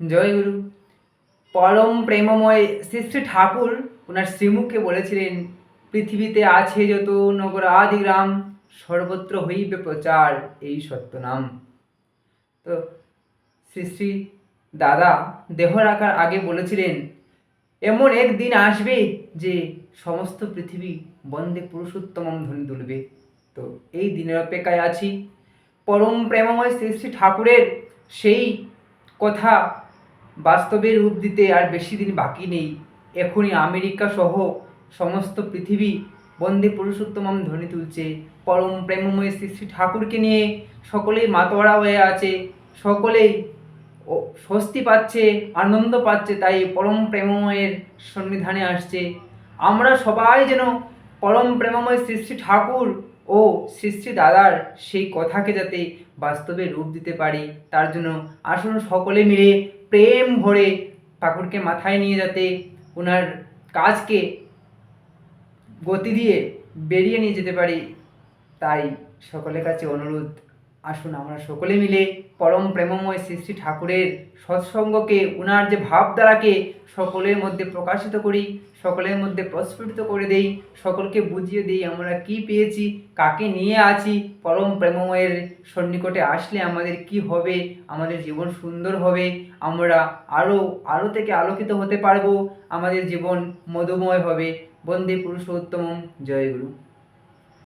জয় গুরু। পরম প্রেমময় শ্রী শ্রী ঠাকুর ওনার শ্রীমুখকে বলেছিলেন, পৃথিবীতে আছে যত নগর আদি গ্রাম সর্বত্র হইবে প্রচার এই সত্যনাম। তো শ্রী শ্রী দাদা দেহ রাখার আগে বলেছিলেন, এমন এক দিন আসবে যে সমস্ত পৃথিবী বন্দে পুরুষোত্তম ধ্বনি তুলবে। তো এই দিনের অপেক্ষায় আছি। পরম প্রেমময় শ্রী শ্রী ঠাকুরের সেই কথা বাস্তবে রূপ দিতে আর বেশি দিন বাকি নেই। এখনই আমেরিকা সহ সমস্ত পৃথিবী বন্দে পুরুষোত্তমম ধ্বনি তুলছে। পরম প্রেমময় শ্রী শ্রী ঠাকুরকে নিয়ে সকলেই মাতোয়ারা হয়ে আছে। সকলেই স্বস্তি পাচ্ছে, আনন্দ পাচ্ছে, তাই পরম প্রেমময়ের সন্নিধানে আসছে। আমরা সবাই যেন পরম প্রেমময় শ্রী শ্রী ঠাকুর ও শ্রী শ্রী দাদার সেই কথাকে যাতে বাস্তবে রূপ দিতে পারি, তার জন্য আসুন সকলে মিলে প্রেম ভরে ঠাকুরকে মাথায় নিয়ে যাতে ওনার কাজকে গতি দিয়ে বেরিয়ে নিয়ে যেতে পারি। তাই সকলের কাছে অনুরোধ। আসুন আমরা সকলে মিলে পরম প্রেমময় শ্রী শ্রী ঠাকুরের সৎসঙ্গকে ওনার যে ভাবধারাকে সকলের মধ্যে প্রকাশিত করি, সকলের মধ্যে প্রস্ফুটিত করে দেই, সকলকে বুঝিয়ে দিই আমরা কি পেয়েছি, কাকে নিয়ে আছি, পরম প্রেমময়ের সন্নিকটে আসলে আমাদের কি হবে, আমাদের জীবন সুন্দর হবে, আমরা আরও আলো থেকে আলোকিত হতে পারব, আমাদের জীবন মধুময় হবে। বন্দে পুরুষোত্তম জয় গুরু।